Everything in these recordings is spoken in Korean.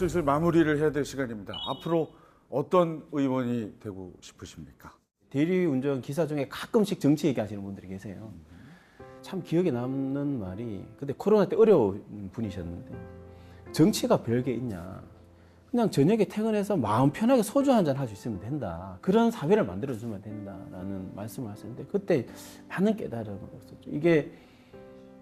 슬슬 마무리를 해야 될 시간입니다. 앞으로 어떤 의원이 되고 싶으십니까? 대리운전 기사 중에 가끔씩 정치 얘기하시는 분들이 계세요. 참 기억에 남는 말이 근데 코로나 때 어려운 분이셨는데 정치가 별게 있냐. 그냥 저녁에 퇴근해서 마음 편하게 소주 한 잔 할 수 있으면 된다. 그런 사회를 만들어주면 된다라는 말씀을 하셨는데 그때 많은 깨달음을 얻었죠. 이게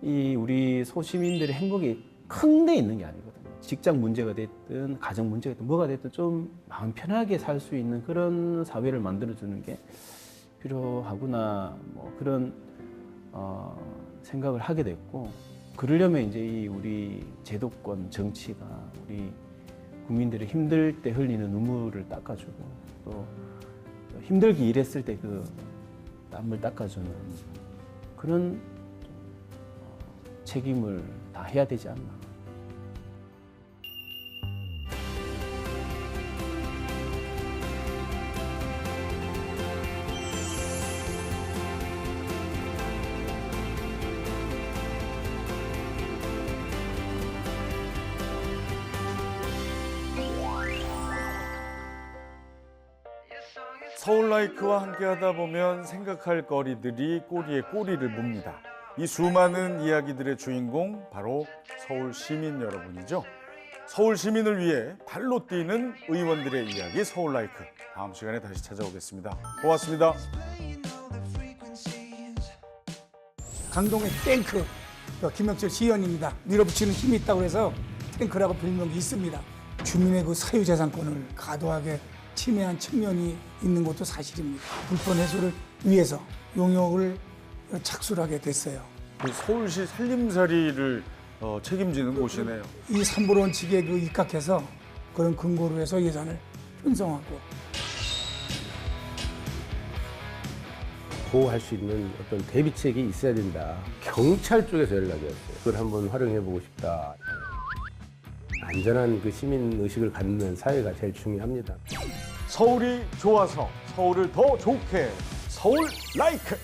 이 우리 소시민들의 행복이 큰 데 있는 게 아니거든요. 직장 문제가 됐든 가정 문제가 됐든 뭐가 됐든 좀 마음 편하게 살 수 있는 그런 사회를 만들어주는 게 필요하구나 뭐 그런 어, 생각을 하게 됐고 그러려면 이제 이 우리 제도권 정치가 우리 국민들이 힘들 때 흘리는 눈물을 닦아주고 또 힘들게 일했을 때 그 땀을 닦아주는 그런 어, 책임을 다 해야 되지 않나. 서울 라이크와 함께하다 보면 생각할 거리들이 꼬리에 꼬리를 뭅니다. 이 수많은 이야기들의 주인공 바로 서울 시민 여러분이죠. 서울 시민을 위해 발로 뛰는 의원들의 이야기 서울 라이크 다음 시간에 다시 찾아오겠습니다. 고맙습니다. 강동의 탱크 그 김영철 시의원입니다. 밀어붙이는 힘이 있다고 해서 탱크라고 별명이 있습니다. 주민의 그 사유재산권을 과도하게 침해한 측면이 있는 것도 사실입니다. 불법 해소를 위해서 용역을 착수하게 됐어요. 그 서울시 살림살이를 어, 책임지는 곳이네요. 이 삼보로 원칙에 그 입각해서 그런 근거로 해서 예산을 편성하고 보호할 수 있는 어떤 대비책이 있어야 된다. 경찰 쪽에서 연락이 왔어요. 그걸 한번 활용해 보고 싶다. 안전한 그 시민 의식을 갖는 사회가 제일 중요합니다. 서울이 좋아서 서울을 더 좋게 서울 라이크